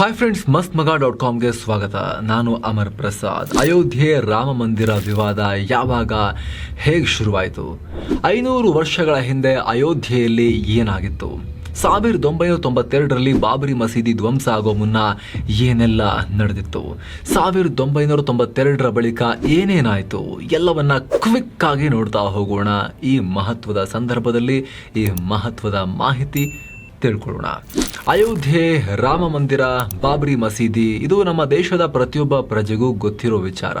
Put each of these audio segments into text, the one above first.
Hi friends ಮಸ್ತ್ ಮಗ dot ಕಾಮ್ಗೆ ಸ್ವಾಗತ. ನಾನು ಅಮರ್ ಪ್ರಸಾದ್. ಅಯೋಧ್ಯೆ ರಾಮ ಮಂದಿರ ವಿವಾದ ಯಾವಾಗ ಹೇಗೆ ಶುರುವಾಯಿತು? ಐನೂರು ವರ್ಷಗಳ ಹಿಂದೆ ಅಯೋಧ್ಯೆಯಲ್ಲಿ ಏನಾಗಿತ್ತು? ಸಾವಿರದ ಒಂಬೈನೂರ ತೊಂಬತ್ತೆರಡರಲ್ಲಿ ಬಾಬರಿ ಮಸೀದಿ ಧ್ವಂಸ ಆಗೋ ಮುನ್ನ ಏನೆಲ್ಲ ನಡೆದಿತ್ತು? ಸಾವಿರದ ಒಂಬೈನೂರ ತೊಂಬತ್ತೆರಡರ ಬಳಿಕ ಏನೇನಾಯಿತು? ಎಲ್ಲವನ್ನ ಕ್ವಿಕ್ ಆಗಿ ನೋಡ್ತಾ ಹೋಗೋಣ ಈ ಮಹತ್ವದ ಸಂದರ್ಭದಲ್ಲಿ, ಈ ಮಹತ್ವದ ಮಾಹಿತಿ ತಿಳ್ಕೊಳ್ಳೋಣ. ಅಯೋಧ್ಯೆ, ರಾಮ ಮಂದಿರ, ಬಾಬ್ರಿ ಮಸೀದಿ, ಇದು ನಮ್ಮ ದೇಶದ ಪ್ರತಿಯೊಬ್ಬ ಪ್ರಜೆಗೂ ಗೊತ್ತಿರೋ ವಿಚಾರ.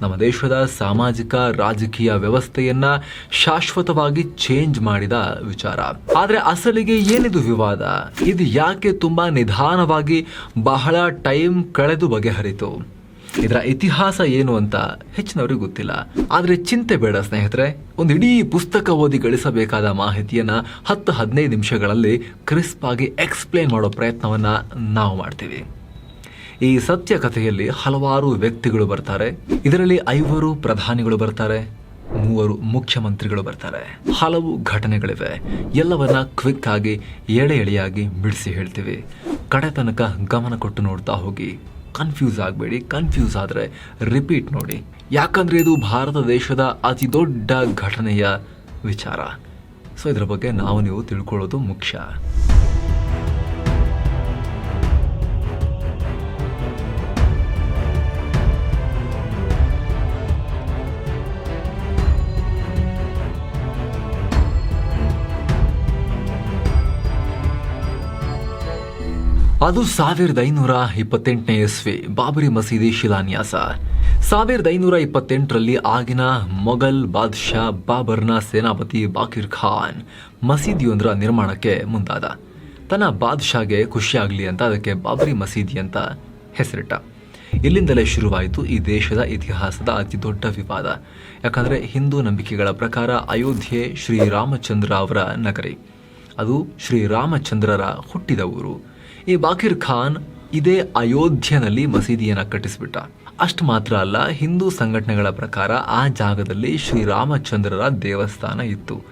ನಮ್ಮ ದೇಶದ ಸಾಮಾಜಿಕ, ರಾಜಕೀಯ ವ್ಯವಸ್ಥೆಯನ್ನ ಶಾಶ್ವತವಾಗಿ ಚೇಂಜ್ ಮಾಡಿದ ವಿಚಾರ. ಆದ್ರೆ ಅಸಲಿಗೆ ಏನಿದು ವಿವಾದ? ಇದು ಯಾಕೆ ತುಂಬಾ ನಿಧಾನವಾಗಿ ಬಹಳ ಟೈಮ್ ಕಳೆದು ಬಗೆಹರಿತು? ಇದರ ಇತಿಹಾಸ ಏನು ಅಂತ ಹೆಚ್ಚಿನವರಿಗೆ ಗೊತ್ತಿಲ್ಲ. ಆದ್ರೆ ಚಿಂತೆ ಬೇಡ ಸ್ನೇಹಿತರೆ. ಒಂದು ಇಡೀ ಪುಸ್ತಕ ಓದಿ ಗಳಿಸಬೇಕಾದ ಮಾಹಿತಿಯನ್ನ ಹತ್ತು ಹದಿನೈದು ನಿಮಿಷಗಳಲ್ಲಿ ಕ್ರಿಸ್ಪ್ ಆಗಿ ಎಕ್ಸ್ಪ್ಲೇನ್ ಮಾಡೋ ಪ್ರಯತ್ನವನ್ನ ನಾವು ಮಾಡ್ತೀವಿ. ಈ ಸತ್ಯ ಕಥೆಯಲ್ಲಿ ಹಲವಾರು ವ್ಯಕ್ತಿಗಳು ಬರ್ತಾರೆ. ಇದರಲ್ಲಿ ಐವರು ಪ್ರಧಾನಿಗಳು ಬರ್ತಾರೆ. ಮೂವರು ಮುಖ್ಯಮಂತ್ರಿಗಳು ಬರ್ತಾರೆ. ಹಲವು ಘಟನೆಗಳಿವೆ. ಎಲ್ಲವನ್ನ ಕ್ವಿಕ್ ಆಗಿ ಎಳೆ ಎಳೆಯಾಗಿ ಬಿಡಿಸಿ ಹೇಳ್ತೀವಿ. ಕಡೆ ತನಕ ಗಮನ ಕೊಟ್ಟು ನೋಡ್ತಾ ಹೋಗಿ. ಕನ್ಫ್ಯೂಸ್ ಆಗಬೇಡಿ ಕನ್ಫ್ಯೂಸ್ ಆದರೆ ರಿಪೀಟ್ ನೋಡಿ. ಯಾಕಂದರೆ ಇದು ಭಾರತ ದೇಶದ ಅತಿ ದೊಡ್ಡ ಘಟನೆಯ ವಿಚಾರ. ಸೊ ಇದರ ಬಗ್ಗೆ ನಾವು ನೀವು ತಿಳ್ಕೊಳ್ಳೋದು ಮುಖ್ಯ. ಅದು ಸಾವಿರದ ಐನೂರ ಇಪ್ಪತ್ತೆಂಟನೇ ಇಸ್ವಿ, ಬಾಬರಿ ಮಸೀದಿ ಶಿಲಾನ್ಯಾಸ. ಸಾವಿರದ ಐನೂರ ಇಪ್ಪತ್ತೆಂಟರಲ್ಲಿ ಆಗಿನ ಮೊಘಲ್ ಬಾದ್ಶಾ ಬಾಬರ್ನ ಸೇನಾಪತಿ ಬಾಕಿರ್ ಖಾನ್ ಮಸೀದಿಯೊಂದರ ನಿರ್ಮಾಣಕ್ಕೆ ಮುಂದಾದ. ತನ್ನ ಬಾದ್ಶಾಗೆ ಖುಷಿಯಾಗಲಿ ಅಂತ ಅದಕ್ಕೆ ಬಾಬರಿ ಮಸೀದಿ ಅಂತ ಹೆಸರಿಟ್ಟ. ಇಲ್ಲಿಂದಲೇ ಶುರುವಾಯಿತು ಈ ದೇಶದ ಇತಿಹಾಸದ ಅತಿ ದೊಡ್ಡ ವಿವಾದ. ಯಾಕಂದರೆ ಹಿಂದೂ ನಂಬಿಕೆಗಳ ಪ್ರಕಾರ ಅಯೋಧ್ಯೆ ಶ್ರೀರಾಮಚಂದ್ರ ಅವರ ನಗರಿ. ಅದು ಶ್ರೀರಾಮಚಂದ್ರರ ಹುಟ್ಟಿದ ಊರು. ಈ ಬಾಕಿರ್ ಖಾನ್ ಇದೇ ಅಯೋಧ್ಯೆನಲ್ಲಿ ಮಸೀದಿಯನ್ನು ಕಟ್ಟಿಸಿಬಿಟ್ಟ. ಅಷ್ಟು ಮಾತ್ರ ಅಲ್ಲ, ಹಿಂದೂ ಸಂಘಟನೆಗಳ ಪ್ರಕಾರ ಆ ಜಾಗದಲ್ಲಿ ಶ್ರೀರಾಮಚಂದ್ರರ ದೇವಸ್ಥಾನ ಇತ್ತು.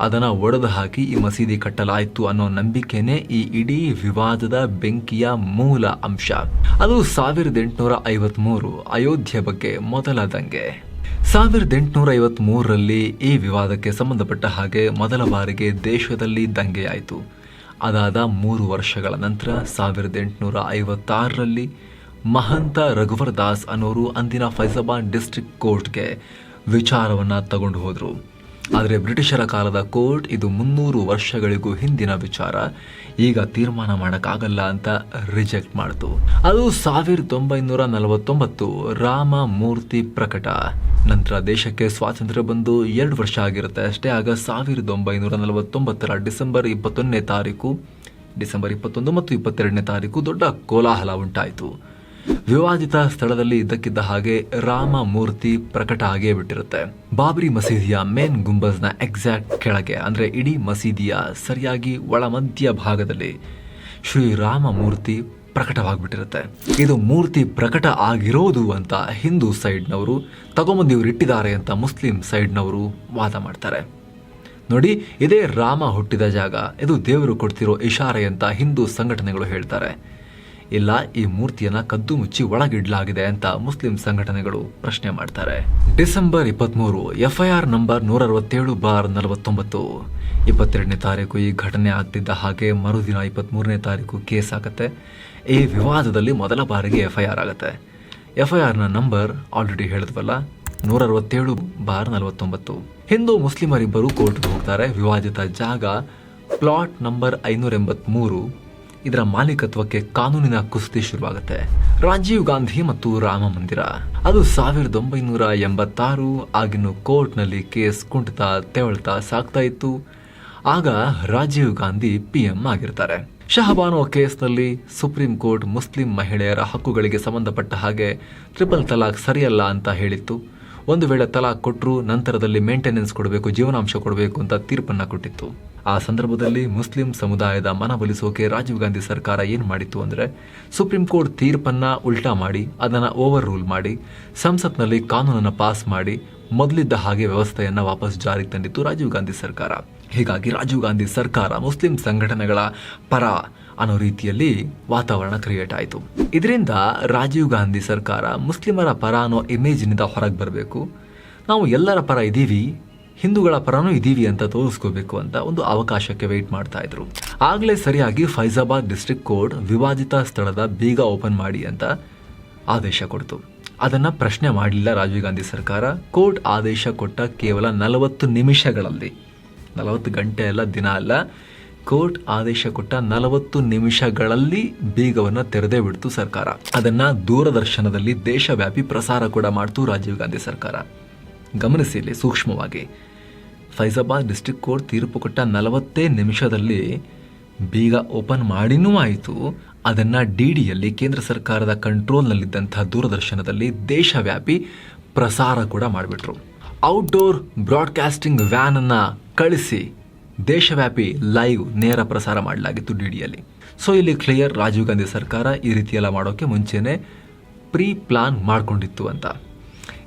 ಅದನ್ನು ಒಡೆದು ಹಾಕಿ ಈ ಮಸೀದಿ ಕಟ್ಟಲಾಯಿತು ಅನ್ನೋ ನಂಬಿಕೆನೇ ಈ ಇಡೀ ವಿವಾದದ ಬೆಂಕಿಯ ಮೂಲ ಅಂಶ. ಅದು ಸಾವಿರದ ಎಂಟುನೂರ ಐವತ್ಮೂರು ಅಯೋಧ್ಯೆ ಬಗ್ಗೆ ಮೊದಲ ದಂಗೆ ಸಾವಿರದ ಎಂಟುನೂರ ಐವತ್ತ್ಮೂರರಲ್ಲಿ ಈ ವಿವಾದಕ್ಕೆ ಸಂಬಂಧಪಟ್ಟ ಹಾಗೆ ಮೊದಲ ಬಾರಿಗೆ ದೇಶದಲ್ಲಿ ದಂಗೆಯಾಯಿತು. ಅದಾದ ಮೂರು ವರ್ಷಗಳ ನಂತರ ಸಾವಿರದ ಎಂಟುನೂರ ಐವತ್ತಾರರಲ್ಲಿ ಮಹಂತ ರಘುವರ್ ದಾಸ್ ಅನ್ನೋರು ಅಂದಿನ ಫೈಜಾಬಾದ್ ಡಿಸ್ಟ್ರಿಕ್ಟ್ ಕೋರ್ಟ್ಗೆ ವಿಚಾರವನ್ನು ತಗೊಂಡು ಹೋದರು. ಆದರೆ ಬ್ರಿಟಿಷರ ಕಾಲದ ಕೋರ್ಟ್ ಇದು ಮುನ್ನೂರು ವರ್ಷಗಳಿಗೂ ಹಿಂದಿನ ವಿಚಾರ. ಈಗ ತೀರ್ಮಾನ ಮಾಡೋಕ್ಕಾಗಲ್ಲ ಅಂತ ರಿಜೆಕ್ಟ್ ಮಾಡಿತು. ಅದು ಸಾವಿರದ ಒಂಬೈನೂರ ನಲವತ್ತೊಂಬತ್ತು ರಾಮ ಮೂರ್ತಿ ಪ್ರಕಟ. ನಂತರ ದೇಶಕ್ಕೆ ಸ್ವಾತಂತ್ರ್ಯ ಬಂದು ಎರಡು ವರ್ಷ ಆಗಿರುತ್ತೆ ಅಷ್ಟೇ. ಆಗ ಸಾವಿರದ ಒಂಬೈನೂರ ನಲವತ್ತೊಂಬತ್ತರ ಡಿಸೆಂಬರ್ ಇಪ್ಪತ್ತೊಂದನೇ ತಾರೀಕು, ಡಿಸೆಂಬರ್ ಇಪ್ಪತ್ತೊಂದು ಮತ್ತು ಇಪ್ಪತ್ತೆರಡನೇ ತಾರೀಕು ದೊಡ್ಡ ಕೋಲಾಹಲ ಉಂಟಾಯಿತು. ವಿವಾದಿತ ಸ್ಥಳದಲ್ಲಿ ಇದ್ದಕ್ಕಿದ್ದ ಹಾಗೆ ರಾಮ ಮೂರ್ತಿ ಪ್ರಕಟ ಆಗೇ ಬಿಟ್ಟಿರುತ್ತೆ. ಬಾಬರಿ ಮಸೀದಿಯ ಮೇನ್ ಗುಂಬಜ್ನ ಎಕ್ಸಾಕ್ಟ್ ಕೆಳಗೆ, ಅಂದ್ರೆ ಇಡೀ ಮಸೀದಿಯ ಸರಿಯಾಗಿ ಒಳ ಮಧ್ಯ ಭಾಗದಲ್ಲಿ ಶ್ರೀರಾಮ ಮೂರ್ತಿ ಪ್ರಕಟವಾಗ್ಬಿಟ್ಟಿರುತ್ತೆ. ಇದು ಮೂರ್ತಿ ಪ್ರಕಟ ಆಗಿರೋದು ಅಂತ ಹಿಂದೂ ಸೈಡ್ನವರು ತಗೊಂಬಂದು ಇವ್ರು ಇಟ್ಟಿದ್ದಾರೆ ಅಂತ ಮುಸ್ಲಿಂ ಸೈಡ್ನವರು ವಾದ ಮಾಡ್ತಾರೆ. ನೋಡಿ, ಇದೇ ರಾಮ ಹುಟ್ಟಿದ ಜಾಗ, ಇದು ದೇವರು ಕೊಡ್ತಿರೋ ಇಶಾರೆ ಅಂತ ಹಿಂದೂ ಸಂಘಟನೆಗಳು ಹೇಳ್ತಾರೆ. ಇಲ್ಲ, ಈ ಮೂರ್ತಿಯನ್ನ ಕದ್ದು ಮುಚ್ಚಿ ಒಳಗಿಡಲಾಗಿದೆ ಅಂತ ಮುಸ್ಲಿಂ ಸಂಘಟನೆಗಳು ಪ್ರಶ್ನೆ ಮಾಡ್ತಾರೆ. ಡಿಸೆಂಬರ್ ಇಪ್ಪತ್ಮೂರು, ಎಫ್ಐಆರ್ ನಂಬರ್ ನೂರ ಅರವತ್ತೇಳು ಬಾರ್ ನಲವತ್ತೊಂಬತ್ತು. ಇಪ್ಪತ್ತೆರಡನೇ ತಾರೀಕು ಈ ಘಟನೆ ಆಗ್ತಿದ್ದ ಹಾಗೆ ಮರುದಿನ ಇಪ್ಪತ್ತ್ಮೂರನೇ ತಾರೀಕು ಕೇಸ್ ಆಗುತ್ತೆ. ಈ ವಿವಾದದಲ್ಲಿ ಮೊದಲ ಬಾರಿಗೆ ಎಫ್ಐಆರ್ ಆಗುತ್ತೆ. ಎಫ್ಐಆರ್ನ ನಂಬರ್ ಆಲ್ರೆಡಿ ಹೇಳಿದ್ವಲ್ಲ ನೂರ ಅರವತ್ತೇಳು ಬಾರ್ ನಲವತ್ತೊಂಬತ್ತು. ಹಿಂದೂ ಮುಸ್ಲಿಮರಿಬ್ಬರು ಕೋರ್ಟ್ಗೆ ಹೋಗ್ತಾರೆ. ವಿವಾದಿತ ಜಾಗ ಪ್ಲಾಟ್ ನಂಬರ್ ಐನೂರ ಎಂಬತ್ಮೂರು ಇದರ ಮಾಲೀಕತ್ವಕ್ಕೆ ಕಾನೂನಿನ ಕುಸ್ತಿ ಶುರುವಾಗುತ್ತೆ. ರಾಜೀವ್ ಗಾಂಧಿ ಮತ್ತು ರಾಮ ಮಂದಿರ. ಅದು ಸಾವಿರದ ಒಂಬೈನೂರ ಎಂಬತ್ತಾರು ಆಗಿನ ಕೋರ್ಟ್ನಲ್ಲಿ ಕೇಸ್ ಕುಂಟುತ್ತಾ ತೆವಳ್ತಾ ಸಾಕ್ತಾ ಇತ್ತು. ಆಗ ರಾಜೀವ್ ಗಾಂಧಿ ಪಿ ಎಂ ಆಗಿರ್ತಾರೆ. ಶಹಬಾನೋ ಕೇಸ್ನಲ್ಲಿ ಸುಪ್ರೀಂ ಕೋರ್ಟ್ ಮುಸ್ಲಿಂ ಮಹಿಳೆಯರ ಹಕ್ಕುಗಳಿಗೆ ಸಂಬಂಧಪಟ್ಟ ಹಾಗೆ ಟ್ರಿಪಲ್ ತಲಾಖ್ ಸರಿಯಲ್ಲ ಅಂತ ಹೇಳಿತ್ತು. ಒಂದು ವೇಳೆ ತಲಾಕ್ ಕೊಟ್ಟರು ನಂತರದಲ್ಲಿ ಮೇಂಟೆನೆನ್ಸ್ ಕೊಡಬೇಕು, ಜೀವನಾಂಶ ಕೊಡಬೇಕು ಅಂತ ತೀರ್ಪನ್ನ ಕೊಟ್ಟಿತ್ತು. ಆ ಸಂದರ್ಭದಲ್ಲಿ ಮುಸ್ಲಿಂ ಸಮುದಾಯದ ಮನವೊಲಿಸೋಕೆ ರಾಜೀವ್ ಗಾಂಧಿ ಸರ್ಕಾರ ಏನು ಮಾಡಿತ್ತು ಅಂದರೆ, ಸುಪ್ರೀಂ ಕೋರ್ಟ್ ತೀರ್ಪನ್ನ ಉಲ್ಟಾ ಮಾಡಿ, ಅದನ್ನು ಓವರ್ ರೂಲ್ ಮಾಡಿ, ಸಂಸತ್ನಲ್ಲಿ ಕಾನೂನನ್ನು ಪಾಸ್ ಮಾಡಿ, ಮೊದಲಿದ್ದ ಹಾಗೆ ವ್ಯವಸ್ಥೆಯನ್ನು ವಾಪಸ್ ಜಾರಿಗೆ ತಂದಿತ್ತು ರಾಜೀವ್ ಗಾಂಧಿ ಸರ್ಕಾರ. ಹೀಗಾಗಿ ರಾಜೀವ್ ಗಾಂಧಿ ಸರ್ಕಾರ ಮುಸ್ಲಿಂ ಸಂಘಟನೆಗಳ ಪರ ಅನ್ನೋ ರೀತಿಯಲ್ಲಿ ವಾತಾವರಣ ಕ್ರಿಯೇಟ್ ಆಯಿತು. ಇದರಿಂದ ರಾಜೀವ್ ಗಾಂಧಿ ಸರ್ಕಾರ ಮುಸ್ಲಿಮರ ಪರ ಅನ್ನೋ ಇಮೇಜ್ನಿಂದ ಹೊರಗೆ ಬರಬೇಕು. ನಾವು ಎಲ್ಲರ ಪರ ಇದ್ದೀವಿ, ಹಿಂದೂಗಳ ಪರನೂ ಇದ್ದೀವಿ ಅಂತ ತೋರಿಸ್ಕೋಬೇಕು ಅಂತ ಒಂದು ಅವಕಾಶಕ್ಕೆ ವೆಯ್ಟ್ ಮಾಡ್ತಾ ಇದ್ರು. ಆಗಲೇ ಸರಿಯಾಗಿ ಫೈಜಾಬಾದ್ ಡಿಸ್ಟ್ರಿಕ್ಟ್ ಕೋರ್ಟ್ ವಿವಾದಿತ ಸ್ಥಳದ ಬೀಗ ಓಪನ್ ಮಾಡಿ ಅಂತ ಆದೇಶ ಕೊಡ್ತು. ಅದನ್ನು ಪ್ರಶ್ನೆ ಮಾಡಲಿಲ್ಲ ರಾಜೀವ್ ಗಾಂಧಿ ಸರ್ಕಾರ. ಕೋರ್ಟ್ ಆದೇಶ ಕೊಟ್ಟ ಕೇವಲ ನಲವತ್ತು ನಿಮಿಷಗಳಲ್ಲಿ, ನಲವತ್ತು ಗಂಟೆ ಅಲ್ಲ, ದಿನ ಅಲ್ಲ ಕೋರ್ಟ್ ಆದೇಶ ಕೊಟ್ಟ ನಲವತ್ತು ನಿಮಿಷಗಳಲ್ಲಿ ಬೀಗವನ್ನು ತೆರೆದೇ ಬಿಡ್ತು ಸರ್ಕಾರ. ಅದನ್ನ ದೂರದರ್ಶನದಲ್ಲಿ ದೇಶವ್ಯಾಪಿ ಪ್ರಸಾರ ಕೂಡ ಮಾಡ್ತು ರಾಜೀವ್ ಗಾಂಧಿ ಸರ್ಕಾರ. ಗಮನಿಸಿ ಇಲ್ಲಿ ಸೂಕ್ಷ್ಮವಾಗಿ. ಫೈಜಾಬಾದ್ ಡಿಸ್ಟ್ರಿಕ್ಟ್ ಕೋರ್ಟ್ ತೀರ್ಪು ಕೊಟ್ಟ ನಲವತ್ತೇ ನಿಮಿಷದಲ್ಲಿ ಬೀಗ ಓಪನ್ ಮಾಡಿನೂ ಆಯಿತು. ಅದನ್ನು ಡಿ ಡಿಯಲ್ಲಿ ಕೇಂದ್ರ ಸರ್ಕಾರದ ಕಂಟ್ರೋಲ್ನಲ್ಲಿದ್ದಂಥ ದೂರದರ್ಶನದಲ್ಲಿ ದೇಶವ್ಯಾಪಿ ಪ್ರಸಾರ ಕೂಡ ಮಾಡಿಬಿಟ್ರು. ಔಟ್ಡೋರ್ ಬ್ರಾಡ್ಕಾಸ್ಟಿಂಗ್ ವ್ಯಾನನ್ನು ಕಳಿಸಿ ದೇಶವ್ಯಾಪಿ ಲೈವ್ ನೇರ ಪ್ರಸಾರ ಮಾಡಲಾಗಿತ್ತು ಡಿ ಡಿಯಲ್ಲಿ ಸೊ ಇಲ್ಲಿ ಕ್ಲಿಯರ್ ರಾಜೀವ್ ಗಾಂಧಿ ಸರ್ಕಾರ ಈ ರೀತಿಯೆಲ್ಲ ಮಾಡೋಕ್ಕೆ ಮುಂಚೆನೇ ಪ್ರೀ ಪ್ಲಾನ್ ಮಾಡಿಕೊಂಡಿತ್ತು ಅಂತ.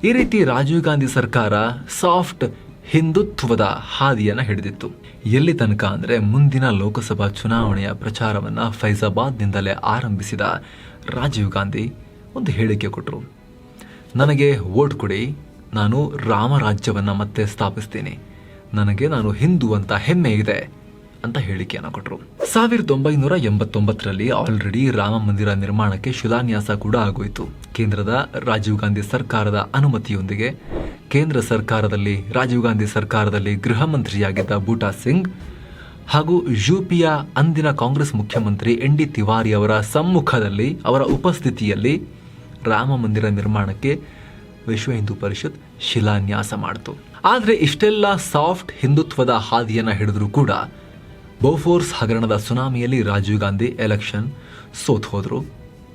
ಈ ರೀತಿ ರಾಜೀವ್ ಗಾಂಧಿ ಸರ್ಕಾರ ಸಾಫ್ಟ್ ಹಿಂದುತ್ವದ ಹಾದಿಯನ್ನು ಹಿಡಿದಿತ್ತು. ಎಲ್ಲಿ ತನಕ ಅಂದರೆ ಮುಂದಿನ ಲೋಕಸಭಾ ಚುನಾವಣೆಯ ಪ್ರಚಾರವನ್ನು ಫೈಜಾಬಾದ್ನಿಂದಲೇ ಆರಂಭಿಸಿದ ರಾಜೀವ್ ಗಾಂಧಿ ಒಂದು ಹೇಳಿಕೆ ಕೊಟ್ಟರು ನನಗೆ ವೋಟ್ ಕೊಡಿ, ನಾನು ರಾಮರಾಜ್ಯವನ್ನು ಮತ್ತೆ ಸ್ಥಾಪಿಸ್ತೀನಿ. ನನಗೆ ನಾನು ಹಿಂದೂ ಅಂತ ಹೆಮ್ಮೆ ಇದೆ ಅಂತ ಹೇಳಿಕೆಯನ್ನು ಕೊಟ್ಟರು ಸಾವಿರದ ಒಂಬೈನೂರ ಎಂಬತ್ತೊಂಬತ್ತರಲ್ಲಿ ಆಲ್ರೆಡಿ ರಾಮ ಮಂದಿರ ನಿರ್ಮಾಣಕ್ಕೆ ಶಿಲಾನ್ಯಾಸ ಕೂಡ ಆಗೋಯಿತು. ಕೇಂದ್ರದ ರಾಜೀವ್ ಗಾಂಧಿ ಸರ್ಕಾರದ ಅನುಮತಿಯೊಂದಿಗೆ ಕೇಂದ್ರ ಸರ್ಕಾರದಲ್ಲಿ, ರಾಜೀವ್ ಗಾಂಧಿ ಸರ್ಕಾರದಲ್ಲಿ ಗೃಹ ಮಂತ್ರಿಯಾಗಿದ್ದ ಬೂಟಾ ಸಿಂಗ್ ಹಾಗೂ ಯುಪಿಯ ಅಂದಿನ ಕಾಂಗ್ರೆಸ್ ಮುಖ್ಯಮಂತ್ರಿ ಎನ್ ಡಿ ತಿವಾರಿ ಅವರ ಸಮ್ಮುಖದಲ್ಲಿ, ಅವರ ಉಪಸ್ಥಿತಿಯಲ್ಲಿ ರಾಮ ಮಂದಿರ ನಿರ್ಮಾಣಕ್ಕೆ ವಿಶ್ವ ಹಿಂದೂ ಪರಿಷತ್ ಶಿಲಾನ್ಯಾಸ ಮಾಡಿತು. ಆದರೆ ಇಷ್ಟೆಲ್ಲ ಸಾಫ್ಟ್ ಹಿಂದುತ್ವದ ಹಾದಿಯನ್ನು ಹಿಡಿದ್ರೂ ಕೂಡ ಬೋಫೋರ್ಸ್ ಹಗರಣದ ಸುನಾಮಿಯಲ್ಲಿ ರಾಜೀವ್ ಗಾಂಧಿ ಎಲೆಕ್ಷನ್ ಸೋತ್ ಹೋದ್ರು.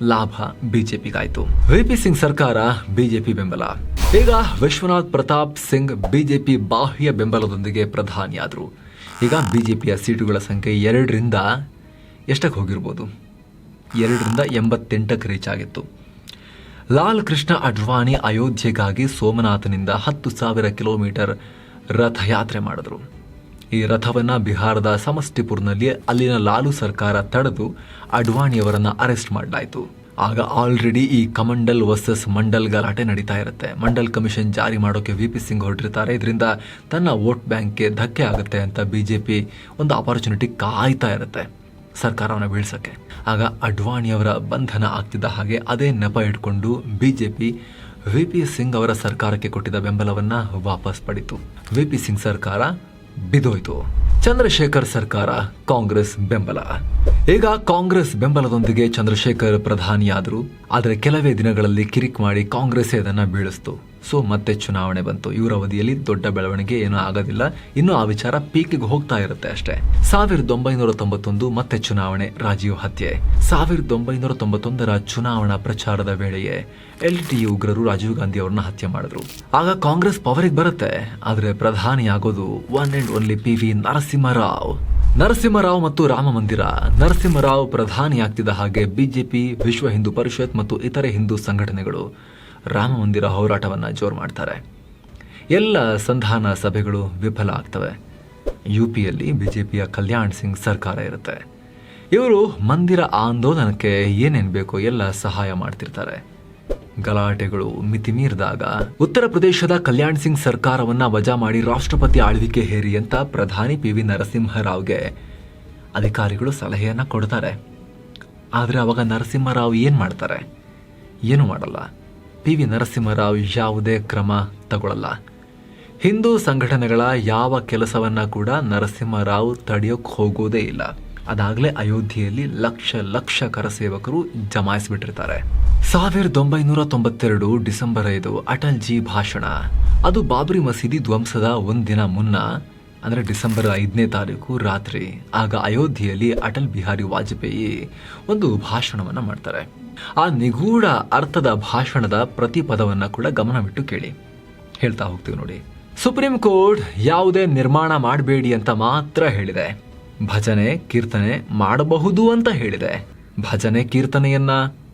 ಲಾಭ ಬಿಜೆಪಿಗಾಯ್ತು. ವಿಪಿ ಸಿಂಗ್ ಸರ್ಕಾರ ಬಿಜೆಪಿ ಬೆಂಬಲ. ಈಗ ವಿಶ್ವನಾಥ್ ಪ್ರತಾಪ್ ಸಿಂಗ್ ಬಿಜೆಪಿ ಬಾಹ್ಯ ಬೆಂಬಲದೊಂದಿಗೆ ಪ್ರಧಾನಿಯಾದರು. ಈಗ ಬಿಜೆಪಿಯ ಸೀಟುಗಳ ಸಂಖ್ಯೆ ಎರಡರಿಂದ ಎಷ್ಟಕ್ಕೆ ಹೋಗಿರ್ಬೋದು? ಎರಡರಿಂದ ಎಂಬತ್ತೆಂಟಕ್ಕೆ ರೀಚ್ ಆಗಿತ್ತು. ಲಾಲ್ ಕೃಷ್ಣ ಅಡ್ವಾಣಿ ಅಯೋಧ್ಯೆಗಾಗಿ ಸೋಮನಾಥನಿಂದ ಹತ್ತು ಸಾವಿರ ಕಿಲೋಮೀಟರ್ ರಥಯಾತ್ರೆ ಮಾಡಿದ್ರು. ಈ ರಥವನ್ನು ಬಿಹಾರದ ಸಮಷ್ಟಿಪುರ್ನಲ್ಲಿ ಅಲ್ಲಿನ ಲಾಲು ಸರ್ಕಾರ ತಡೆದು ಅಡ್ವಾಣಿಯವರನ್ನು ಅರೆಸ್ಟ್ ಮಾಡಲಾಯಿತು. ಆಗ ಆಲ್ರೆಡಿ ಈ ಕಮಂಡಲ್ ವರ್ಸಸ್ ಮಂಡಲ್ ಗಲಾಟೆ ನಡೀತಾ ಇರುತ್ತೆ. ಮಂಡಲ್ ಕಮಿಷನ್ ಜಾರಿ ಮಾಡೋಕೆ ವಿ ಪಿ ಸಿಂಗ್ ಹೊರಟಿರ್ತಾರೆ. ಇದರಿಂದ ತನ್ನ ವೋಟ್ ಬ್ಯಾಂಕ್ಗೆ ಧಕ್ಕೆ ಆಗುತ್ತೆ ಅಂತ ಬಿಜೆಪಿ ಒಂದು ಅಪಾರ್ಚುನಿಟಿ ಕಾಯ್ತಾ ಇರುತ್ತೆ. ಸರ್ಕಾರವನ್ನು ಬೀಳ್ಸೋಕ್ಕೆ. ಆಗ ಅಡ್ವಾಣಿಯವರ ಬಂಧನ ಆಗ್ತಿದ್ದ ಹಾಗೆ ಅದೇ ನೆಪ ಇಟ್ಕೊಂಡು ಬಿಜೆಪಿ ವಿ ಪಿ ಸಿಂಗ್ ಅವರ ಸರ್ಕಾರಕ್ಕೆ ಕೊಟ್ಟಿದ್ದ ಬೆಂಬಲವನ್ನ ವಾಪಸ್ ಪಡಿತು. ವಿ ಪಿ ಸಿಂಗ್ ಸರ್ಕಾರ ಬಿದೋಯ್ತು. ಚಂದ್ರಶೇಖರ್ ಸರ್ಕಾರ ಕಾಂಗ್ರೆಸ್ ಬೆಂಬಲ. ಈಗ ಕಾಂಗ್ರೆಸ್ ಬೆಂಬಲದೊಂದಿಗೆ ಚಂದ್ರಶೇಖರ್ ಪ್ರಧಾನಿಯಾದರು. ಆದರೆ ಕೆಲವೇ ದಿನಗಳಲ್ಲಿ ಕಿರಿಕ್ ಮಾಡಿ ಕಾಂಗ್ರೆಸ್ ಅದನ್ನ ಬೀಳಿಸ್ತು. ಸೊ ಮತ್ತೆ ಚುನಾವಣೆ ಬಂತು. ಇವರ ಅವಧಿಯಲ್ಲಿ ದೊಡ್ಡ ಬೆಳವಣಿಗೆ ಏನೂ ಆಗೋದಿಲ್ಲ. ಇನ್ನು ಆ ವಿಚಾರ ಪೀಕಿಗೆ ಹೋಗ್ತಾ ಇರುತ್ತೆ ಅಷ್ಟೇ. ಸಾವಿರದ ಒಂಬೈನೂರ ತೊಂಬತ್ತೊಂದು ಮತ್ತೆ ಚುನಾವಣೆ, ರಾಜೀವ್ ಹತ್ಯೆ. ಸಾವಿರದ ಒಂಬೈನೂರ ತೊಂಬತ್ತೊಂದರ ಚುನಾವಣಾ ಪ್ರಚಾರದ ವೇಳೆಯೇ ಎಲ್ ಟಿ ಉಗ್ರರು ರಾಜೀವ್ ಗಾಂಧಿ ಅವರನ್ನ ಹತ್ಯೆ ಮಾಡಿದ್ರು. ಆಗ ಕಾಂಗ್ರೆಸ್ ಪವರಿಗೆ ಬರುತ್ತೆ. ಆದರೆ ಪ್ರಧಾನಿ ಆಗೋದು one and only P V Narasimha Rao. Narasimha Rao ಮತ್ತು ರಾಮ ಮಂದಿರ. ನರಸಿಂಹರಾವ್ ಪ್ರಧಾನಿ ಆಗ್ತಿದ್ದ ಹಾಗೆ ಬಿಜೆಪಿ, ವಿಶ್ವ ಹಿಂದೂ ಪರಿಷತ್ ಮತ್ತು ಇತರೆ ಹಿಂದೂ ಸಂಘಟನೆಗಳು ರಾಮ ಮಂದಿರ ಹೋರಾಟವನ್ನು ಜೋರು ಮಾಡ್ತಾರೆ. ಎಲ್ಲ ಸಂಧಾನ ಸಭೆಗಳು ವಿಫಲ ಆಗ್ತವೆ. ಯು ಪಿಯಲ್ಲಿ ಬಿಜೆಪಿಯ ಕಲ್ಯಾಣ್ ಸಿಂಗ್ ಸರ್ಕಾರ ಇರುತ್ತೆ. ಇವರು ಮಂದಿರ ಆಂದೋಲನಕ್ಕೆ ಏನೇನು ಬೇಕೋ ಎಲ್ಲ ಸಹಾಯ ಮಾಡ್ತಿರ್ತಾರೆ. ಗಲಾಟೆಗಳು ಮಿತಿ ಮೀರಿದಾಗ ಉತ್ತರ ಪ್ರದೇಶದ ಕಲ್ಯಾಣ್ ಸಿಂಗ್ ಸರ್ಕಾರವನ್ನ ವಜಾ ಮಾಡಿ ರಾಷ್ಟ್ರಪತಿ ಆಳ್ವಿಕೆ ಹೇರಿ ಅಂತ ಪ್ರಧಾನಿ ಪಿ ವಿ ನರಸಿಂಹರಾವ್ಗೆ ಅಧಿಕಾರಿಗಳು ಸಲಹೆಯನ್ನ ಕೊಡ್ತಾರೆ. ಆದರೆ ಅವಾಗ ನರಸಿಂಹರಾವ್ ಏನು ಮಾಡ್ತಾರೆ? ಏನು ಮಾಡಲ್ಲ. ಪಿ ವಿ ನರಸಿಂಹರಾವ್ ಯಾವುದೇ ಕ್ರಮ ತಗೊಳ್ಳಲ್ಲ. ಹಿಂದೂ ಸಂಘಟನೆಗಳ ಯಾವ ಕೆಲಸವನ್ನು ಕೂಡ ನರಸಿಂಹರಾವ್ ತಡೆಯೋಕ್ ಹೋಗೋದೇ ಇಲ್ಲ. ಅದಾಗಲೇ ಅಯೋಧ್ಯೆಯಲ್ಲಿ ಲಕ್ಷ ಲಕ್ಷ ಕರಸೇವಕರು ಜಮಾಯಿಸಿಬಿಟ್ಟಿರ್ತಾರೆ. ಸಾವಿರದ ಒಂಬೈನೂರ ತೊಂಬತ್ತೆರಡು ಡಿಸೆಂಬರ್ ಐದು ಅಟಲ್ ಜಿ ಭಾಷಣ. ಅದು ಬಾಬ್ರಿ ಮಸೀದಿ ಧ್ವಂಸದ ಒಂದಿನ ಮುನ್ನ, ಅಂದರೆ ಡಿಸೆಂಬರ್ ಐದನೇ ತಾರೀಕು ರಾತ್ರಿ, ಆಗ ಅಯೋಧ್ಯೆಯಲ್ಲಿ ಅಟಲ್ ಬಿಹಾರಿ ವಾಜಪೇಯಿ ಒಂದು ಭಾಷಣವನ್ನು ಮಾಡ್ತಾರೆ. ಆ ನಿಗೂಢ ಅರ್ಥದ ಭಾಷಣದ ಪ್ರತಿ ಪದವನ್ನು ಕೂಡ ಗಮನವಿಟ್ಟು ಕೇಳಿ. ಹೇಳ್ತಾ ಹೋಗ್ತೀವಿ ನೋಡಿ. ಸುಪ್ರೀಂ ಕೋರ್ಟ್ ಯಾವುದೇ ನಿರ್ಮಾಣ ಮಾಡಬೇಡಿ ಅಂತ ಮಾತ್ರ ಹೇಳಿದೆ. ಭಜನೆ, ಕೀರ್ತನೆ ಮಾಡಬಹುದು ಅಂತ ಹೇಳಿದೆ. ಭಜನೆ, ಕೀರ್ತನೆಯನ್ನ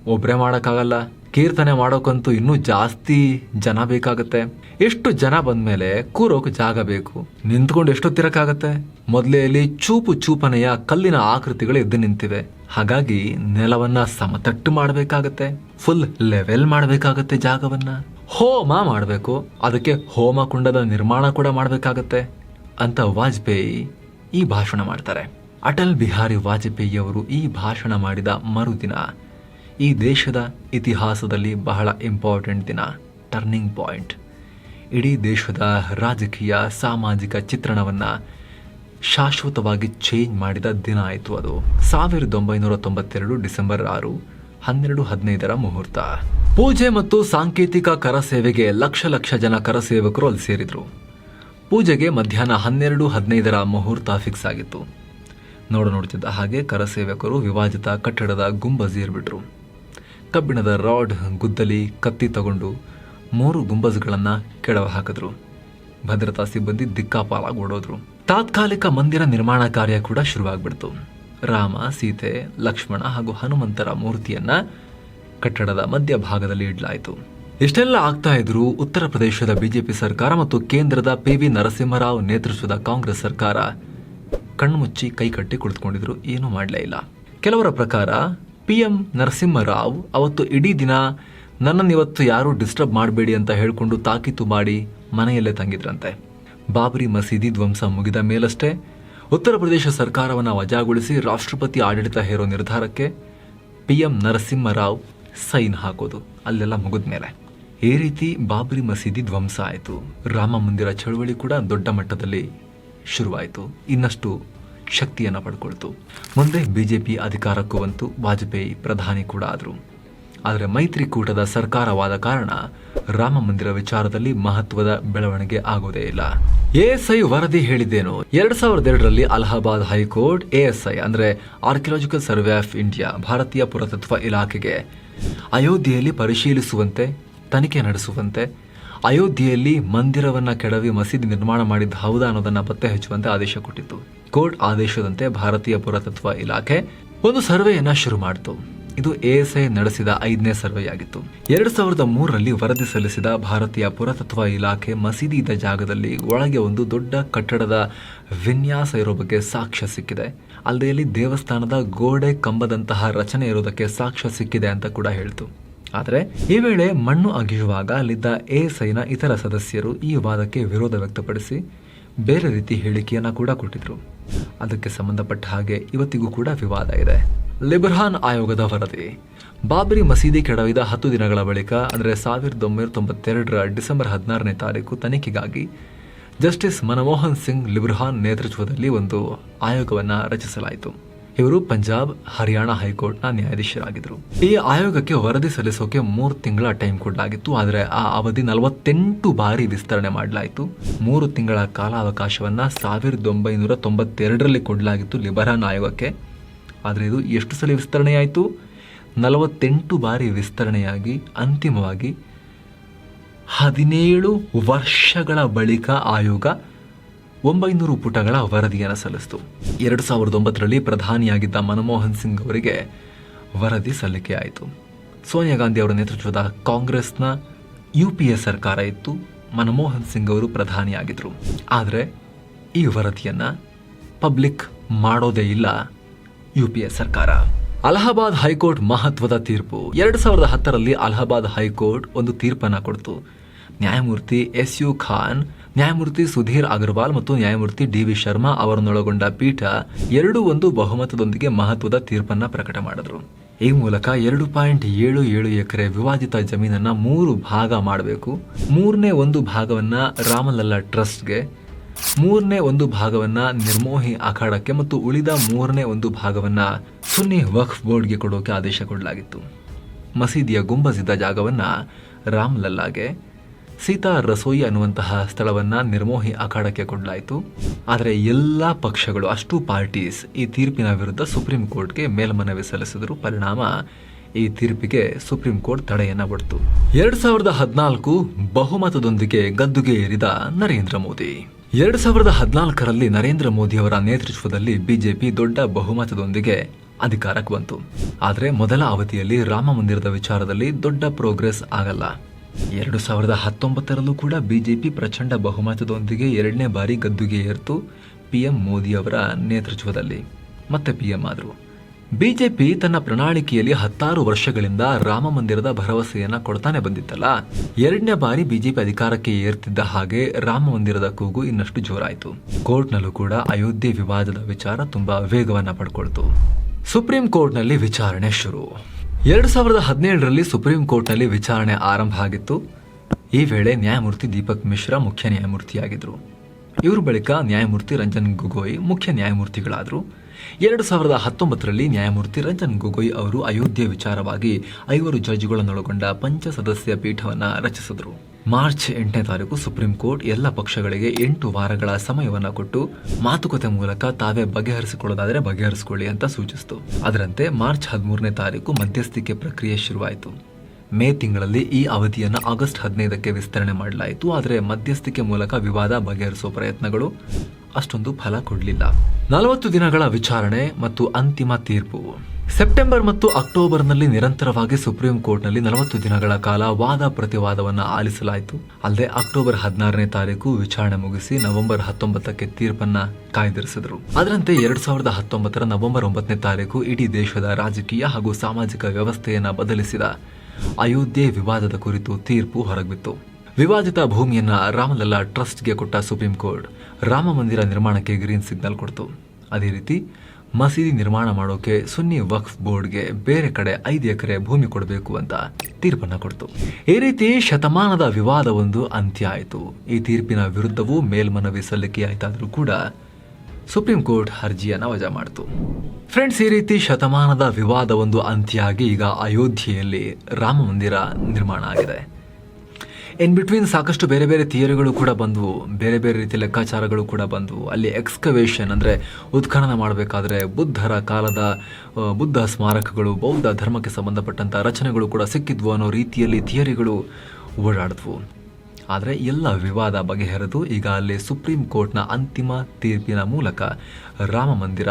ಒಬ್ರೆ ಮಾಡೋಕ್ಕಾಗಲ್ಲ. ಕೀರ್ತನೆ ಮಾಡೋಕ್ಕಂತೂ ಇನ್ನೂ ಜಾಸ್ತಿ ಜನ ಬೇಕಾಗತ್ತೆ. ಎಷ್ಟು ಜನ ಬಂದ್ಮೇಲೆ ಕೂರೋಕೆ ಜಾಗ ಬೇಕು. ನಿಂತ್ಕೊಂಡು ಎಷ್ಟೊತ್ತಿರಕ್ಕಾಗತ್ತೆ ಮೊದಲೆಯಲ್ಲಿ ಚೂಪು ಚೂಪನೆಯ ಕಲ್ಲಿನ ಆಕೃತಿಗಳು ಎದ್ದು ನಿಂತಿವೆ. ಹಾಗಾಗಿ ನೆಲವನ್ನ ಸಮತಟ್ಟು ಮಾಡಬೇಕಾಗತ್ತೆ. ಫುಲ್ ಲೆವೆಲ್ ಮಾಡಬೇಕಾಗತ್ತೆ ಜಾಗವನ್ನ. ಹೋಮ ಮಾಡಬೇಕು. ಅದಕ್ಕೆ ಹೋಮ ಕುಂಡದ ನಿರ್ಮಾಣ ಕೂಡ ಮಾಡಬೇಕಾಗತ್ತೆ. ಅಂತ ವಾಜಪೇಯಿ ಈ ಭಾಷಣ ಮಾಡ್ತಾರೆ. ಅಟಲ್ ಬಿಹಾರಿ ವಾಜಪೇಯಿ ಅವರು ಈ ಭಾಷಣ ಮಾಡಿದ ಮರುದಿನ ಈ ದೇಶದ ಇತಿಹಾಸದಲ್ಲಿ ಬಹಳ ಇಂಪಾರ್ಟೆಂಟ್ ದಿನ ಟರ್ನಿಂಗ್ ಪಾಯಿಂಟ್ ಇಡೀ ದೇಶದ ರಾಜಕೀಯ, ಸಾಮಾಜಿಕ ಚಿತ್ರಣವನ್ನು ಶಾಶ್ವತವಾಗಿ ಚೇಂಜ್ ಮಾಡಿದ ದಿನ ಆಯಿತು ಅದು. ಸಾವಿರದ ಒಂಬೈನೂರ ತೊಂಬತ್ತೆರಡು ಡಿಸೆಂಬರ್ ಆರು, ಹನ್ನೆರಡು ಹದಿನೈದರ ಮುಹೂರ್ತ. ಪೂಜೆ ಮತ್ತು ಸಾಂಕೇತಿಕ ಕರಸೇವೆಗೆ ಲಕ್ಷ ಲಕ್ಷ ಜನ ಕರಸೇವಕರು ಅಲ್ಲಿ ಸೇರಿದರು. ಪೂಜೆಗೆ ಮಧ್ಯಾಹ್ನ ಹನ್ನೆರಡು ಹದಿನೈದರ ಮುಹೂರ್ತ ಫಿಕ್ಸ್ ಆಗಿತ್ತು. ನೋಡ ನೋಡ್ತಿದ್ದ ಹಾಗೆ ಕರಸೇವಕರು ವಿವಾದಿತ ಕಟ್ಟಡದ ಗುಂಬ ಏರ್ಬಿಟ್ರು. ಕಬ್ಬಿಣದ ರಾಡ್ ಗುದ್ದಲಿ ಕತ್ತಿ ತಗೊಂಡು ಮೂರು ಗುಂಬಜ್ಗಳನ್ನ ಕೆಡವ ಹಾಕಿದ್ರು. ಭದ್ರತಾ ಸಿಬ್ಬಂದಿ ದಿಕ್ಕಾಪಾಲಾಗಿ ಓಡೋದ್ರು ತಾತ್ಕಾಲಿಕ ಮಂದಿರ ನಿರ್ಮಾಣ ಕಾರ್ಯ ಕೂಡ ಶುರುವಾಗ್ಬಿಡ್ತು. ರಾಮ, ಸೀತೆ, ಲಕ್ಷ್ಮಣ ಹಾಗೂ ಹನುಮಂತರ ಮೂರ್ತಿಯನ್ನ ಕಟ್ಟಡದ ಮಧ್ಯಭಾಗದಲ್ಲಿ ಇಡಲಾಯಿತು. ಇಷ್ಟೆಲ್ಲ ಆಗ್ತಾ ಇದ್ರು ಉತ್ತರ ಪ್ರದೇಶದ ಬಿಜೆಪಿ ಸರ್ಕಾರ ಮತ್ತು ಕೇಂದ್ರದ ಪಿ ವಿ ನರಸಿಂಹರಾವ್ ನೇತೃತ್ವದ ಕಾಂಗ್ರೆಸ್ ಸರ್ಕಾರ ಕಣ್ಮುಚ್ಚಿ ಕೈಕಟ್ಟಿ ಕುಳಿತುಕೊಂಡಿದ್ರು. ಏನೂ ಮಾಡಲೇ ಇಲ್ಲ. ಕೆಲವರ ಪ್ರಕಾರ ಪಿ ಎಂ ನರಸಿಂಹರಾವ್ ಅವತ್ತು ಇಡೀ ದಿನ ನನ್ನನ್ನು ಇವತ್ತು ಯಾರೂ ಡಿಸ್ಟರ್ಬ್ ಮಾಡಬೇಡಿ ಅಂತ ಹೇಳಿಕೊಂಡು ತಾಕೀತು ಮಾಡಿ ಮನೆಯಲ್ಲೇ ತಂಗಿದ್ರಂತೆ. ಬಾಬರಿ ಮಸೀದಿ ಧ್ವಂಸ ಮುಗಿದ ಮೇಲಷ್ಟೇ ಉತ್ತರ ಪ್ರದೇಶ ಸರ್ಕಾರವನ್ನು ವಜಾಗೊಳಿಸಿ ರಾಷ್ಟ್ರಪತಿ ಆಡಳಿತ ಹೇರೋ ನಿರ್ಧಾರಕ್ಕೆ ಪಿ ಎಂ ನರಸಿಂಹರಾವ್ ಸೈನ್ ಹಾಕೋದು, ಅಲ್ಲೆಲ್ಲ ಮುಗಿದ ಮೇಲೆ ಈ ರೀತಿ ಬಾಬರಿ ಮಸೀದಿ ಧ್ವಂಸ ಆಯಿತು. ರಾಮ ಮಂದಿರ ಚಳುವಳಿ ಕೂಡ ದೊಡ್ಡ ಮಟ್ಟದಲ್ಲಿ ಶುರುವಾಯಿತು. ಇನ್ನಷ್ಟು ಶಕ್ತಿಯನ್ನು ಪಡ್ಕೊಳ್ತು. ಮುಂದೆ ಬಿ ಜೆ ಪಿ ಅಧಿಕಾರಕ್ಕೂ ಬಂತು, ವಾಜಪೇಯಿ ಪ್ರಧಾನಿ ಕೂಡ ಆದರು. ಆದರೆ ಮೈತ್ರಿಕೂಟದ ಸರ್ಕಾರವಾದ ಕಾರಣ ರಾಮ ಮಂದಿರ ವಿಚಾರದಲ್ಲಿ ಮಹತ್ವದ ಬೆಳವಣಿಗೆ ಆಗೋದೇ ಇಲ್ಲ. ಎಎಸ್ಐ ವರದಿ ಹೇಳಿದ್ದೇನು? ಎರಡ್ ಸಾವಿರದ ಎರಡರಲ್ಲಿ ಅಲಹಾಬಾದ್ ಹೈಕೋರ್ಟ್ ಎಎಸ್ಐ ಅಂದ್ರೆ ಆರ್ಕಿಯಾಲಜಿಕಲ್ ಸರ್ವೆ ಆಫ್ ಇಂಡಿಯಾ ಭಾರತೀಯ ಪುರಾತತ್ವ ಇಲಾಖೆಗೆ. ಅಯೋಧ್ಯೆಯಲ್ಲಿ ಪರಿಶೀಲಿಸುವಂತೆ, ತನಿಖೆ ನಡೆಸುವಂತೆ, ಅಯೋಧ್ಯೆಯಲ್ಲಿ ಮಂದಿರವನ್ನು ಕೆಡವಿ ಮಸೀದಿ ನಿರ್ಮಾಣ ಮಾಡಿದ್ದ ಹೌದಾ ಅನ್ನೋದನ್ನ ಪತ್ತೆ ಹಚ್ಚುವಂತೆ ಆದೇಶ ಕೊಟ್ಟಿತ್ತು. ಕೋರ್ಟ್ ಆದೇಶದಂತೆ ಭಾರತೀಯ ಪುರಾತತ್ವ ಇಲಾಖೆ ಒಂದು ಸರ್ವೆಯನ್ನ ಶುರು ಮಾಡಿತು. ಇದು ಎಎಸ್ಐ ನಡೆಸಿದ ಐದನೇ ಸರ್ವೆಯಾಗಿತ್ತು. ಎರಡ್ ಸಾವಿರದ ಮೂರರಲ್ಲಿ ವರದಿ ಸಲ್ಲಿಸಿದ ಭಾರತೀಯ ಪುರಾತತ್ವ ಇಲಾಖೆ ಮಸೀದಿ ಇದ್ದ ಜಾಗದಲ್ಲಿ ಒಳಗೆ ಒಂದು ದೊಡ್ಡ ಕಟ್ಟಡದ ವಿನ್ಯಾಸ ಇರೋ ಬಗ್ಗೆ ಸಾಕ್ಷ್ಯ ಸಿಕ್ಕಿದೆ. ಅಲ್ಲದೆ ಇಲ್ಲಿ ದೇವಸ್ಥಾನದ ಗೋಡೆ ಕಂಬದಂತಹ ರಚನೆ ಇರೋದಕ್ಕೆ ಸಾಕ್ಷ್ಯ ಸಿಕ್ಕಿದೆ ಅಂತ ಕೂಡ ಹೇಳ್ತು. ಆದರೆ ಈ ವೇಳೆ ಮಣ್ಣು ಅಗಿಯುವಾಗ ಅಲ್ಲಿದ್ದ ಎಎಸ್ಐನ ಇತರ ಸದಸ್ಯರು ಈ ವಾದಕ್ಕೆ ವಿರೋಧ ವ್ಯಕ್ತಪಡಿಸಿ ಬೇರೆ ರೀತಿ ಹೇಳಿಕೆಯನ್ನ ಕೂಡ ಕೊಟ್ಟಿದ್ರು. ಅದಕ್ಕೆ ಸಂಬಂಧಪಟ್ಟ ಹಾಗೆ ಇವತ್ತಿಗೂ ಕೂಡ ವಿವಾದ ಇದೆ. ಲಿಬ್ರಹಾನ್ ಆಯೋಗದ ವರದಿ. ಬಾಬರಿ ಮಸೀದಿ ಕೆಡವಿದ ಹತ್ತು ದಿನಗಳ ಬಳಿಕ, ಅಂದರೆ ಸಾವಿರದ ಒಂಬೈನೂರ ತೊಂಬತ್ತೆರಡರ ಡಿಸೆಂಬರ್ ಹದಿನಾರನೇ ತಾರೀಕು ತನಿಖೆಗಾಗಿ ಜಸ್ಟಿಸ್ ಮನಮೋಹನ್ ಸಿಂಗ್ ಲಿಬ್ರಹಾನ್ ನೇತೃತ್ವದಲ್ಲಿ ಒಂದು ಆಯೋಗವನ್ನು ರಚಿಸಲಾಯಿತು. ಇವರು ಪಂಜಾಬ್, ಹರಿಯಾಣ ಹೈಕೋರ್ಟ್ನ ನ್ಯಾಯಾಧೀಶರಾಗಿದ್ದರು. ಈ ಆಯೋಗಕ್ಕೆ ವರದಿ ಸಲ್ಲಿಸೋಕೆ ಮೂರು ತಿಂಗಳ ಟೈಮ್ ಕೊಡಲಾಗಿತ್ತು, ಆದರೆ ಆ ಅವಧಿ ನಲವತ್ತೆಂಟು ಬಾರಿ ವಿಸ್ತರಣೆ ಮಾಡಲಾಯಿತು. ಮೂರು ತಿಂಗಳ ಕಾಲಾವಕಾಶವನ್ನ ಸಾವಿರದ ಒಂಬೈನೂರ ತೊಂಬತ್ತೆರಡರಲ್ಲಿ ಕೊಡಲಾಗಿತ್ತು ಲಿಬರಾನ್ ಆಯೋಗಕ್ಕೆ. ಆದರೆ ಇದು ಎಷ್ಟು ಸಲ ವಿಸ್ತರಣೆಯಾಯಿತು? ನಲವತ್ತೆಂಟು ಬಾರಿ ವಿಸ್ತರಣೆಯಾಗಿ, ಅಂತಿಮವಾಗಿ ಹದಿನೇಳು ವರ್ಷಗಳ ಬಳಿಕ ಆಯೋಗ ಒಂಬೈನೂರು ಪುಟಗಳ ವರದಿಯನ್ನು ಸಲ್ಲಿಸಿತು. ಎರಡು ಸಾವಿರದ ಒಂಬತ್ತರಲ್ಲಿ ಪ್ರಧಾನಿಯಾಗಿದ್ದ ಮನಮೋಹನ್ ಸಿಂಗ್ ಅವರಿಗೆ ವರದಿ ಸಲ್ಲಿಕೆ ಆಯಿತು. ಸೋನಿಯಾ ಗಾಂಧಿ ಅವರ ನೇತೃತ್ವದ ಕಾಂಗ್ರೆಸ್ನ ಯು ಪಿ ಎ ಸರ್ಕಾರ ಇತ್ತು. ಮನಮೋಹನ್ ಸಿಂಗ್ ಅವರು ಪ್ರಧಾನಿಯಾಗಿದ್ದರು ಆದರೆ ಈ ವರದಿಯನ್ನು ಪಬ್ಲಿಕ್ ಮಾಡೋದೇ ಇಲ್ಲ ಯು ಪಿ ಎ ಸರ್ಕಾರ. ಅಲಹಾಬಾದ್ ಹೈಕೋರ್ಟ್ ಮಹತ್ವದ ತೀರ್ಪು. ಎರಡು ಸಾವಿರದ ಹತ್ತರಲ್ಲಿ ಅಲಹಾಬಾದ್ ಹೈಕೋರ್ಟ್ ಒಂದು ತೀರ್ಪನ್ನು ಕೊಡ್ತು. ನ್ಯಾಯಮೂರ್ತಿ ಎಸ್ ಯು ಖಾನ್ ನ್ಯಾಯಮೂರ್ತಿ ಸುಧೀರ್ ಅಗರ್ವಾಲ್ ಮತ್ತು ನ್ಯಾಯಮೂರ್ತಿ ಡಿ ವಿ ಶರ್ಮಾ ಅವರನ್ನೊಳಗೊಂಡ ಪೀಠ ಎರಡೂ ಒಂದು ಬಹುಮತದೊಂದಿಗೆ ಮಹತ್ವದ ತೀರ್ಪನ್ನ ಪ್ರಕಟ ಮಾಡಿದ್ರು. ಈ ಮೂಲಕ ಎರಡು ಪಾಯಿಂಟ್ ಏಳು ಏಳು ಎಕರೆ ವಿವಾದಿತ ಜಮೀನನ್ನ ಮೂರು ಭಾಗ ಮಾಡಬೇಕು. ಮೂರನೇ ಒಂದು ಭಾಗವನ್ನ ರಾಮಲಲ್ಲಾ ಟ್ರಸ್ಟ್ಗೆ, ಮೂರನೇ ಒಂದು ಭಾಗವನ್ನ ನಿರ್ಮೋಹಿ ಅಖಾಡಕ್ಕೆ ಮತ್ತು ಉಳಿದ ಮೂರನೇ ಒಂದು ಭಾಗವನ್ನ ಸುನ್ನಿ ವಕ್ಫ್ ಬೋರ್ಡ್ಗೆ ಕೊಡೋಕೆ ಆದೇಶ ಕೊಡಲಾಗಿತ್ತು. ಮಸೀದಿಯ ಗುಂಬಸಿದ್ದ ಜಾಗವನ್ನ ರಾಮ್ಲಲ್ಲಾಗೆ ಸೀತಾ ರಸೋಯಿ ಅನ್ನುವಂತಹ ಸ್ಥಳವನ್ನ ನಿರ್ಮೋಹಿ ಅಖಾಡಕ್ಕೆ ಕೊಡಲಾಯಿತು ಆದರೆ ಎಲ್ಲ ಪಕ್ಷಗಳು, ಅಷ್ಟು ಪಾರ್ಟೀಸ್ ಈ ತೀರ್ಪಿನ ವಿರುದ್ಧ ಸುಪ್ರೀಂ ಕೋರ್ಟ್ಗೆ ಮೇಲ್ಮನವಿ ಸಲ್ಲಿಸಿದರು ಪರಿಣಾಮ ಈ ತೀರ್ಪಿಗೆ ಸುಪ್ರೀಂ ಕೋರ್ಟ್ ತಡೆಯನ್ನ ಬಿಡ್ತು ಎರಡ್ ಸಾವಿರದ ಹದಿನಾಲ್ಕು ಬಹುಮತದೊಂದಿಗೆ ಗದ್ದುಗೆ ಏರಿದ ನರೇಂದ್ರ ಮೋದಿ. ಎರಡ್ ಸಾವಿರದ ಹದಿನಾಲ್ಕರಲ್ಲಿ ನರೇಂದ್ರ ಮೋದಿ ಅವರ ನೇತೃತ್ವದಲ್ಲಿ ಬಿಜೆಪಿ ದೊಡ್ಡ ಬಹುಮತದೊಂದಿಗೆ ಅಧಿಕಾರಕ್ಕೆ ಬಂತು. ಆದರೆ ಮೊದಲ ಅವಧಿಯಲ್ಲಿ ರಾಮ ಮಂದಿರದ ವಿಚಾರದಲ್ಲಿ ದೊಡ್ಡ ಪ್ರೋಗ್ರೆಸ್ ಆಗಲ್ಲ. ಎರಡು ಸಾವಿರದ ಹತ್ತೊಂಬತ್ತರಲ್ಲೂ ಕೂಡ ಬಿಜೆಪಿ ಪ್ರಚಂಡ ಬಹುಮತದೊಂದಿಗೆ ಎರಡನೇ ಬಾರಿ ಗದ್ದುಗೆ ಏರ್ತು ಪಿಎಂ ಮೋದಿ ಅವರ ನೇತೃತ್ವದಲ್ಲಿ. ಮತ್ತೆ ಪಿಎಂ ಆದರು. ಬಿಜೆಪಿ ತನ್ನ ಪ್ರಣಾಳಿಕೆಯಲ್ಲಿ ಹತ್ತಾರು ವರ್ಷಗಳಿಂದ ರಾಮ ಮಂದಿರದ ಭರವಸೆಯನ್ನ ಕೊಡ್ತಾನೆ ಬಂದಿತ್ತಲ್ಲ? ಎರಡನೇ ಬಾರಿ ಬಿಜೆಪಿ ಅಧಿಕಾರಕ್ಕೆ ಏರ್ತಿದ್ದ ಹಾಗೆ ರಾಮ ಮಂದಿರದ ಕೂಗು ಇನ್ನಷ್ಟು ಜೋರಾಯಿತು. ಕೋರ್ಟ್ನಲ್ಲೂ ಕೂಡ ಅಯೋಧ್ಯೆ ವಿವಾದದ ವಿಚಾರ ತುಂಬಾ ವೇಗವನ್ನ ಪಡ್ಕೊಳ್ತು. ಸುಪ್ರೀಂ ಕೋರ್ಟ್ನಲ್ಲಿ ವಿಚಾರಣೆ ಶುರು. ಎರಡು ಸಾವಿರದ ಹದಿನೇಳರಲ್ಲಿ ಸುಪ್ರೀಂ ಕೋರ್ಟ್ನಲ್ಲಿ ವಿಚಾರಣೆ ಆರಂಭ ಆಗಿತ್ತು. ಈ ವೇಳೆ ನ್ಯಾಯಮೂರ್ತಿ ದೀಪಕ್ ಮಿಶ್ರಾ ಮುಖ್ಯ ನ್ಯಾಯಮೂರ್ತಿಯಾಗಿದ್ದರು ಇವರು ಬಳಿಕ ನ್ಯಾಯಮೂರ್ತಿ ರಂಜನ್ ಗೊಗೊಯ್ ಮುಖ್ಯ ನ್ಯಾಯಮೂರ್ತಿಗಳಾದರು. ಎರಡು ಸಾವಿರದ ಹತ್ತೊಂಬತ್ತರಲ್ಲಿ ನ್ಯಾಯಮೂರ್ತಿ ರಂಜನ್ ಗೊಗೊಯ್ ಅವರು ಅಯೋಧ್ಯೆ ವಿಚಾರವಾಗಿ ಐವರು ಜಡ್ಜ್ಗಳನ್ನೊಳಗೊಂಡ ಪಂಚ ಸದಸ್ಯ ಪೀಠವನ್ನು ರಚಿಸಿದರು. ಮಾರ್ಚ್ ಎಂಟನೇ ತಾರೀಕು ಸುಪ್ರೀಂ ಕೋರ್ಟ್ ಎಲ್ಲ ಪಕ್ಷಗಳಿಗೆ ಎಂಟು ವಾರಗಳ ಸಮಯವನ್ನ ಕೊಟ್ಟು ಮಾತುಕತೆ ಮೂಲಕ ತಾವೇ ಬಗೆಹರಿಸಿಕೊಳ್ಳೋದಾದರೆ ಬಗೆಹರಿಸಿಕೊಳ್ಳಿ ಅಂತ ಸೂಚಿಸಿತು. ಅದರಂತೆ ಮಾರ್ಚ್ ಹದಿಮೂರನೇ ತಾರೀಕು ಮಧ್ಯಸ್ಥಿಕೆ ಪ್ರಕ್ರಿಯೆ ಶುರುವಾಯಿತು. ಮೇ ತಿಂಗಳಲ್ಲಿ ಈ ಅವಧಿಯನ್ನು ಆಗಸ್ಟ್ ಹದಿನೈದಕ್ಕೆ ವಿಸ್ತರಣೆ ಮಾಡಲಾಯಿತು, ಆದರೆ ಮಧ್ಯಸ್ಥಿಕೆ ಮೂಲಕ ವಿವಾದ ಬಗೆಹರಿಸುವ ಪ್ರಯತ್ನಗಳು ಅಷ್ಟೊಂದು ಫಲ ಕೊಡಲಿಲ್ಲ. ನಲವತ್ತು ದಿನಗಳ ವಿಚಾರಣೆ ಮತ್ತು ಅಂತಿಮ ತೀರ್ಪು. ಸೆಪ್ಟೆಂಬರ್ ಮತ್ತು ಅಕ್ಟೋಬರ್ನಲ್ಲಿ ನಿರಂತರವಾಗಿ ಸುಪ್ರೀಂ ಕೋರ್ಟ್ನಲ್ಲಿ ನಲವತ್ತು ದಿನಗಳ ಕಾಲ ವಾದ ಪ್ರತಿವಾದವನ್ನು ಆಲಿಸಲಾಯಿತು. ಅಲ್ಲದೆ ಅಕ್ಟೋಬರ್ ಹದಿನಾರನೇ ತಾರೀಕು ವಿಚಾರಣೆ ಮುಗಿಸಿ ನವೆಂಬರ್ ಹತ್ತೊಂಬತ್ತಕ್ಕೆ ತೀರ್ಪನ್ನ ಕಾಯ್ದಿರಿಸಿದರು. ಅದರಂತೆ ಎರಡ್ ಸಾವಿರದ ಹತ್ತೊಂಬತ್ತರ ನವೆಂಬರ್ ಒಂಬತ್ತನೇ ತಾರೀಕು ಇಡೀ ದೇಶದ ರಾಜಕೀಯ ಹಾಗೂ ಸಾಮಾಜಿಕ ವ್ಯವಸ್ಥೆಯನ್ನು ಬದಲಿಸಿದ ಅಯೋಧ್ಯೆ ವಿವಾದದ ಕುರಿತು ತೀರ್ಪು ಹೊರಗಿತ್ತು ವಿವಾದಿತ ಭೂಮಿಯನ್ನ ರಾಮಲಲ್ಲಾ ಟ್ರಸ್ಟ್ಗೆ ಕೊಟ್ಟ ಸುಪ್ರೀಂ ಕೋರ್ಟ್ ರಾಮ ಮಂದಿರ ನಿರ್ಮಾಣಕ್ಕೆ ಗ್ರೀನ್ ಸಿಗ್ನಲ್ ಕೊಡ್ತು. ಅದೇ ರೀತಿ ಮಸೀದಿ ನಿರ್ಮಾಣ ಮಾಡೋಕೆ ಸುನ್ನಿ ವಕ್ಫ್ ಬೋರ್ಡ್ಗೆ ಬೇರೆ ಕಡೆ ಐದು ಎಕರೆ ಭೂಮಿ ಕೊಡಬೇಕು ಅಂತ ತೀರ್ಪನ್ನ ಕೊಡ್ತು. ಈ ರೀತಿ ಶತಮಾನದ ವಿವಾದವೊಂದು ಅಂತ್ಯ ಆಯಿತು ಈ ತೀರ್ಪಿನ ವಿರುದ್ಧವೂ ಮೇಲ್ಮನವಿ ಸಲ್ಲಿಕೆಯಾಯಿತಾದರೂ ಕೂಡ ಸುಪ್ರೀಂ ಕೋರ್ಟ್ ಅರ್ಜಿಯನ್ನು ವಜಾ ಮಾಡಿತು. ಫ್ರೆಂಡ್ಸ್, ಈ ರೀತಿ ಶತಮಾನದ ವಿವಾದ ಒಂದು ಅಂತ್ಯ ಆಗಿ ಈಗ ಅಯೋಧ್ಯೆಯಲ್ಲಿ ರಾಮ ಮಂದಿರ ನಿರ್ಮಾಣ ಆಗಿದೆ. ಇನ್ ಬಿಟ್ವೀನ್ ಸಾಕಷ್ಟು ಬೇರೆ ಬೇರೆ ಥಿಯರಿಗಳು ಕೂಡ ಬಂದವು. ಬೇರೆ ಬೇರೆ ರೀತಿಯ ಲೆಕ್ಕಾಚಾರಗಳು ಕೂಡ ಬಂದವು. ಅಲ್ಲಿ ಎಕ್ಸ್ಕವೇಷನ್ ಅಂದರೆ ಉತ್ಖನನ ಮಾಡಬೇಕಾದ್ರೆ ಬುದ್ಧರ ಕಾಲದ ಬುದ್ಧ ಸ್ಮಾರಕಗಳು, ಬೌದ್ಧ ಧರ್ಮಕ್ಕೆ ಸಂಬಂಧಪಟ್ಟಂಥ ರಚನೆಗಳು ಕೂಡ ಸಿಕ್ಕಿದ್ವು ಅನ್ನೋ ರೀತಿಯಲ್ಲಿ ಥಿಯರಿಗಳು ಓಡಾಡಿದ್ವು. ಆದರೆ ಎಲ್ಲ ವಿವಾದ ಬಗೆಹರಿದು ಈಗ ಅಲ್ಲಿ ಸುಪ್ರೀಂ ಕೋರ್ಟ್ನ ಅಂತಿಮ ತೀರ್ಪಿನ ಮೂಲಕ ರಾಮ ಮಂದಿರ